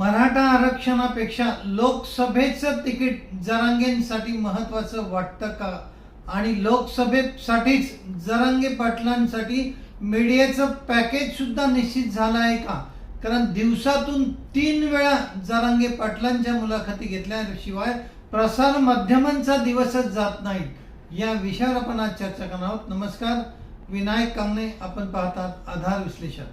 मराठा आरक्षणापेक्षा लोकसभेचं तिकीट जरांगेंसाठी महत्वाचं वाटतं का? आणि लोकसभेसाठीच जरांगे पाटलांसाठी मीडियाचं पॅकेज सुद्धा निश्चित झालं आहे का? कारण दिवसातून तीन वेळा जरांगे पाटलांच्या मुलाखती घेतल्याशिवाय प्रसार माध्यमांचा दिवसच जात नाही. या विषयावर आपण आज चर्चा करणार आहोत. नमस्कार. विनायक कांगणे आपण पाहतात आधार विश्लेषण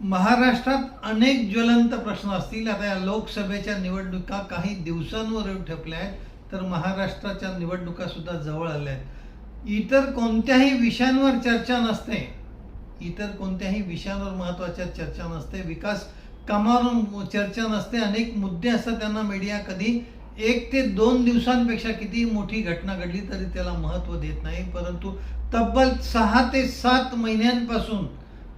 महाराष्ट्रात अनेक ज्वलंत प्रश्न असतील. आता या लोकसभेच्या निवडणुका काही दिवसांवर येऊन ठेपल्या आहेत तर महाराष्ट्राच्या निवडणुका सुद्धा जवळ आल्या आहेत. इतर कोणत्याही विषयांवर चर्चा नसते. इतर कोणत्याही विषयांवर महत्त्वाच्या चर्चा नसते. विकास कामावरून चर्चा नसते. अनेक मुद्दे असतात त्यांना मीडिया कधी एक ते दोन दिवसांपेक्षा किती मोठी घटना घडली तरी त्याला महत्त्व देत नाही. परंतु तब्बल सहा ते सात महिन्यांपासून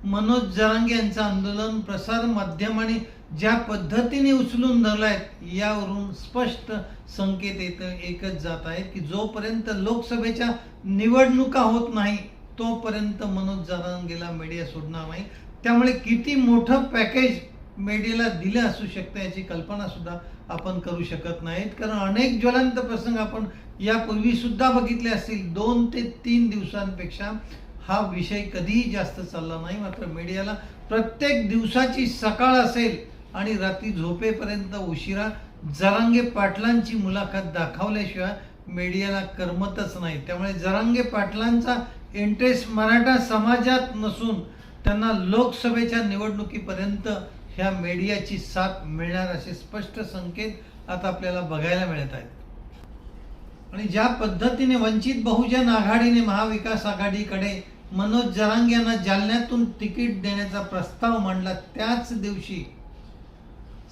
मनोज जरांगे यांचं आंदोलन प्रसार माध्यमाने ज्या पद्धतीने उचलून धरलाय यावरून स्पष्ट संकेत येत एकच जात आहे की जोपर्यंत लोकसभेच्या निवडणुका होत नाही तोपर्यंत मनोज जरांगेला मीडिया सोडणार नाही. त्यामुळे किती मोठं पॅकेज मीडियाला दिलं असू शकतं याची कल्पना सुद्धा आपण करू शकत नाहीत. कारण अनेक ज्वलंत प्रसंग आपण यापूर्वी सुद्धा बघितले असतील दोन ते तीन दिवसांपेक्षा. हा विषय कधीही जास्त चालला नाही मात्र मीडियाला प्रत्येक दिवसाची सकाळ असेल आणि रात्री झोपेपर्यंत उशिरा जरांगे पाटलांची मुलाखत दाखवल्याशिवाय मीडियाला करमतच नाही. त्यामुळे जरांगे पाटलांचा इंटरेस्ट मराठा समाजात नसून त्यांना लोकसभेच्या निवडणुकीपर्यंत ह्या मीडियाची साथ मिळणार असे स्पष्ट संकेत आता आपल्याला बघायला मिळत आहेत. आणि ज्या पद्धतीने वंचित बहुजन आघाडीने महाविकास आघाडीकडे मनोज जरांग यांना जालन्यातून तिकीट देण्याचा प्रस्ताव मांडला. त्याच दिवशी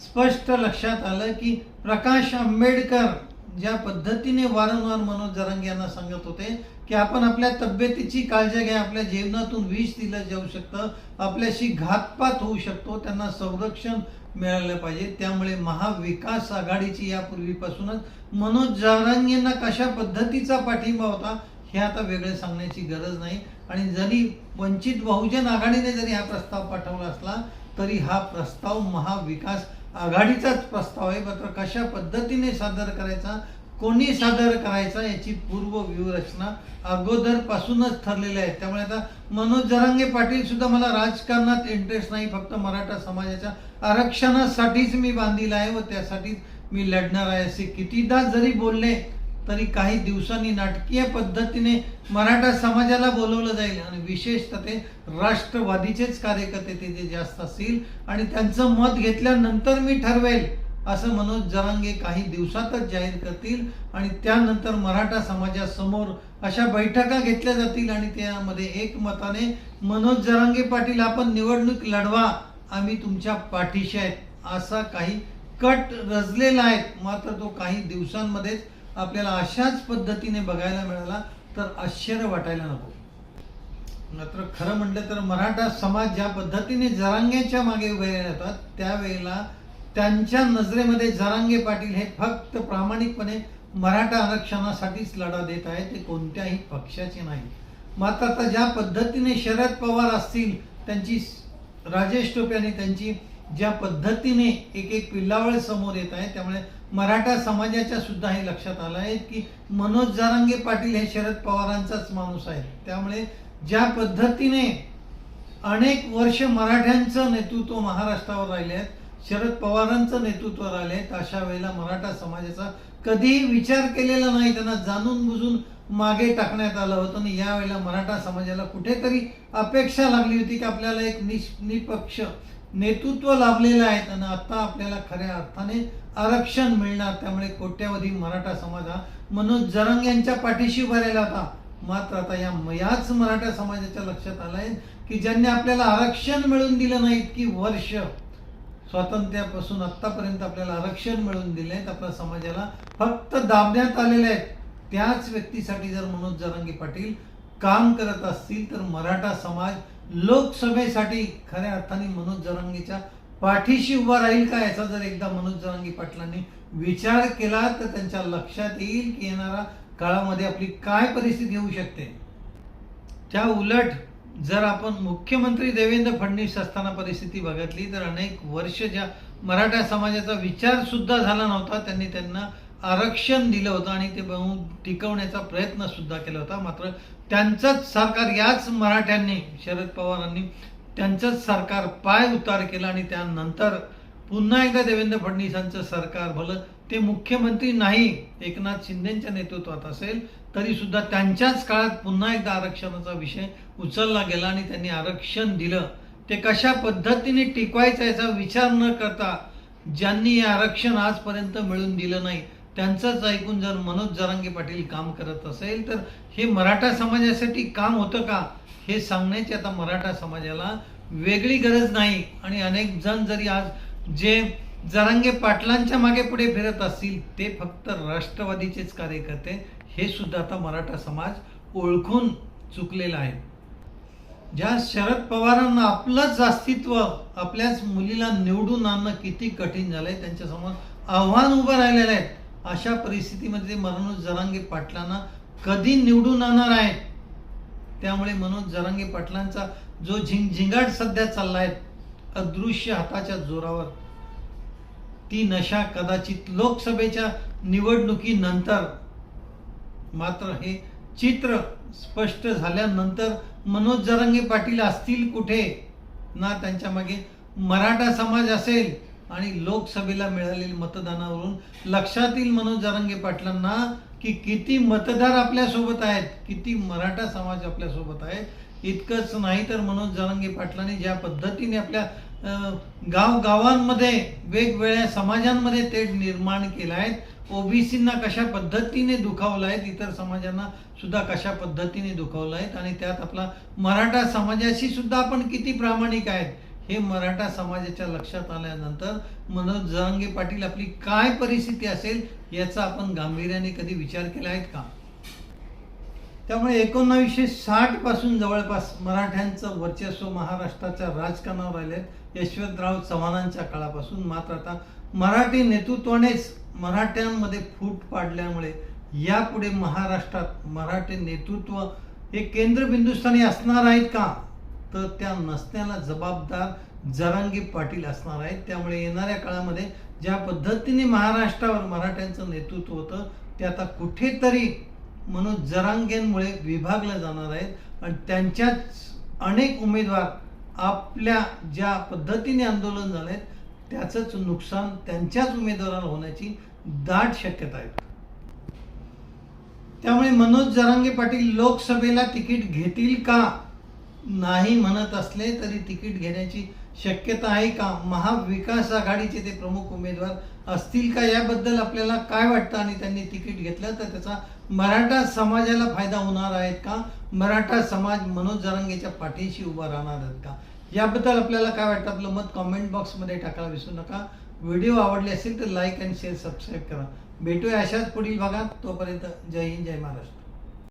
स्पष्ट लक्षात आलं की प्रकाश आंबेडकर ज्या पद्धतीने वारंवार मनोज जरांगे यांना सांगत होते की आपण आपल्या तब्येतीची काळजी घ्या आपल्या जीवनातून विष दिलं जाऊ शकतं आपल्याशी घातपात होऊ शकतो त्यांना संरक्षण मिळालं पाहिजे. त्यामुळे महाविकास आघाडीची यापूर्वीपासूनच मनोज जरांगेंना कशा पद्धतीचा पाठिंबा होता हे आता वेगळे सांगण्याची गरज नाही. आणि जरी वंचित बहुजन आघाडीने जरी हा प्रस्ताव पाठवला असला तरी हा प्रस्ताव महाविकास आघाडीचाच प्रस्ताव आहे. मात्र कशा पद्धतीने सादर करायचा कोणी सादर करायचा याची पूर्व व्यूहरचना अगोदरपासूनच ठरलेली आहे. त्यामुळे आता मनोज जरांगे पाटील सुद्धा मला राजकारणात इंटरेस्ट नाही फक्त मराठा समाजाच्या आरक्षणासाठीच मी बांधील आहे व त्यासाठीच मी लढणार आहे. असे कितीदा जरी बोलले तरी काही दिवसांनी नाटकीय पद्धतीने मराठा समाजाला बोलवलं जाईल आणि विशेषतः ते राष्ट्रवादीचेच कार्यकर्ते तिथे जास्त असतील आणि त्यांचं मत घेतल्यानंतर मी ठरवेल असं मनोज जरांगे काही दिवसातच जाहीर करतील आणि त्यानंतर मराठा समाजासमोर अशा बैठका घेतल्या जातील आणि त्यामध्ये एकमताने मनोज जरांगे पाटील आपण निवडणूक लढवा आम्ही तुमच्या पाठीशी आहेत असा काही कट रचलेला आहे. मात्र तो काही दिवसांमध्येच आपल्याला अशाच पद्धतीने बघायला मिळाला तर आश्चर्य वाटायला नको. मात्र खरं म्हटलं तर मराठा समाज ज्या पद्धतीने जरांगेच्या मागे उभे राहतात त्यावेळेला त्यांच्या नजरेमध्ये जरांगे पाटील हे फक्त प्रामाणिकपणे मराठा आरक्षणासाठीच लढा देत आहे ते कोणत्याही पक्षाचे नाही. मात्र आता ज्या पद्धतीने शरद पवार असतील त्यांची राजेश टोपे आणि त्यांची ज्या पद्धतीने एक एक पिल्लावळ समोर येत आहे त्यामुळे मराठा समाजाच्या सुद्धा हे लक्षात आलं आहे की मनोज जारांगे पाटील हे शरद पवारांचाच माणूस आहे त्यामुळे ज्या पद्धतीने अनेक वर्ष मराठ्यांचं नेतृत्व महाराष्ट्रावर राहिले आहेत शरद पवारांचं नेतृत्व राहिले आहेत अशा वेळेला मराठा समाजाचा कधीही विचार केलेला नाही त्यांना जाणून बुजून मागे टाकण्यात आलं होतं आणि यावेळेला मराठा समाजाला कुठेतरी अपेक्षा लागली होती की आपल्याला एक निष् निपक्ष नेतृत्व लाभलेलं आहे आणि आता आपल्याला खऱ्या अर्थाने आरक्षण मिळणार. त्यामुळे कोट्यावधी मराठा समाज हा मनोज जरंग यांच्या पाठीशी भरायला आता होता. मात्र आता या याच मराठा समाजाच्या लक्षात आलंय की ज्यांनी आपल्याला आरक्षण मिळून दिलं नाही इतकी वर्ष स्वातंत्र्यापासून आतापर्यंत आपल्याला आरक्षण मिळवून दिले आहेत आपल्या समाजाला फक्त दाबण्यात आलेले आहेत. त्याच व्यक्तीसाठी जर मनोज जरांगे पाटील काम करत असतील तर मराठा समाज लोकसभेसाठी खऱ्या अर्थाने मनोज जरांगीच्या पाठीशी उभा राहील का याचा जर एकदा मनोज जरांगी पाटलांनी विचार केला तर त्यांच्या लक्षात येईल की येणारा काळामध्ये आपली काय परिस्थिती होऊ शकते. त्या उलट जर आपण मुख्यमंत्री देवेंद्र फडणवीस असताना परिस्थिती बघितली तर अनेक वर्ष ज्या मराठा समाजाचा विचार सुद्धा झाला नव्हता त्यांनी त्यांना आरक्षण दिलं होतं आणि ते टिकवण्याचा प्रयत्न सुद्धा केला होता. मात्र त्यांचंच सरकार याच मराठ्यांनी शरद पवारांनी त्यांचंच सरकार पाय उतार केला आणि त्यानंतर पुन्हा एकदा देवेंद्र फडणवीसांचं सरकार भलं. ते मुख्यमंत्री नाही एकनाथ शिंदेच्या नेतृत्वात असेल तरी सुद्धा त्यांच्याच काळात पुन्हा एकदा आरक्षणाचा विषय उचलला गेला आणि त्यांनी आरक्षण दिलं. ते कशा पद्धतीने टिकवायचं याचा विचार न करता ज्यांनी हे आरक्षण आजपर्यंत मिळून दिलं नाही त्यांचंच ऐकून जर मनोज जरांगे पाटील काम करत असेल तर हे मराठा समाजासाठी काम होतं का? हे सांगण्याची आता मराठा समाजाला वेगळी गरज नाही. आणि अनेक जण जरी आज जे जरांगे पाटलांच्या मागे पुढे फिरत असतील ते फक्त राष्ट्रवादीचेच कार्यकर्ते हे सुद्धा आता मराठा समाज ओळखून चुकलेला आहे. ज्या शरद पवारांना आपलंच अस्तित्व आपल्याच मुलीला निवडून आणणं किती कठीण झालंय त्यांच्यासमोर आव्हान उभं राहिलेलं आहे. अशा परिस्थितीमध्ये मनोज जरांगे पाटलांना कधी निवडून आणणार आहे? त्यामुळे मनोज जरांगे पाटलांचा जो झिंग झिंगाट सध्या आहे अदृश्य हाताच्या जोरावर ती नशा कदाचित लोकसभेच्या निवडणुकीनंतर मात्र हे चित्र स्पष्ट झाल्यानंतर मनोज जरांगे पाटील असतील कुठे? ना त्यांच्या मागे मराठा समाज असेल आणि लोकसभेला मिळालेल्या मतदानावरून लक्षात येईल मनोज जारंगे पाटलांना की किती मतदार आपल्यासोबत आहेत किती मराठा समाज आपल्यासोबत आहे इतकंच नाही तर मनोज जारंगे पाटलांनी ज्या पद्धतीने आपल्या गावगावांमध्ये वेगवेगळ्या समाजांमध्ये ते निर्माण केलं आहेत ओबीसींना कशा पद्धतीने दुखावलं आहेत इतर समाजांना सुद्धा कशा पद्धतीने दुखावलं आहेत आणि त्यात आपला मराठा समाजाशी सुद्धा आपण किती प्रामाणिक आहेत हे मराठा समाजाच्या लक्षात आल्यानंतर मनोज जरांगे पाटील आपली काय परिस्थिती असेल याचा आपण गांभीर्याने कधी विचार केला आहे का? त्यामुळे एकोणावीसशे साठपासून जवळपास मराठ्यांचं वर्चस्व महाराष्ट्राच्या राजकारणावर आले यशवंतराव चव्हाणांच्या काळापासून मात्र आता मराठी नेतृत्वानेच मराठ्यांमध्ये फूट पाडल्यामुळे यापुढे महाराष्ट्रात मराठी नेतृत्व हे केंद्रबिंदुस्थानी असणार आहेत का? तर त्या नसण्याला जबाबदार जरांगी पाटील असणार आहेत. त्यामुळे येणाऱ्या काळामध्ये ज्या पद्धतीने महाराष्ट्रावर मराठ्यांचं नेतृत्व होतं ते आता कुठेतरी म्हणून जरांगेंमुळे विभागल्या जाणार आहेत. आणि त्यांच्याच अनेक उमेदवार आपल्या ज्या पद्धतीने आंदोलन झालेत त्याचंच नुकसान त्यांच्याच उमेदवाराला होण्याची दाट शक्यता आहे. त्यामुळे मनोज जरांगे पाटील लोकसभेला तिकीट घेतील का? नाही म्हणत असले तरी तिकीट घेण्याची शक्यता आहे का? महाविकास आघाडीचे ते प्रमुख उमेदवार असतील का? याबद्दल आपल्याला काय वाटतं? आणि त्यांनी तिकीट घेतलं तर त्याचा मराठा समाजाला फायदा होणार आहेत का? मराठा समाज मनोज जरांगेच्या पाठीशी उभा राहणार आहेत का? याबद्दल आपल्याला काय वाटतं? आपलं मत कॉमेंट बॉक्समध्ये टाकायला विसरू नका. व्हिडिओ आवडले असेल तर लाईक अँड शेअर सबस्क्राईब करा. भेटूया अशाच पुढील भागात. तोपर्यंत जय हिंद जय महाराष्ट्र.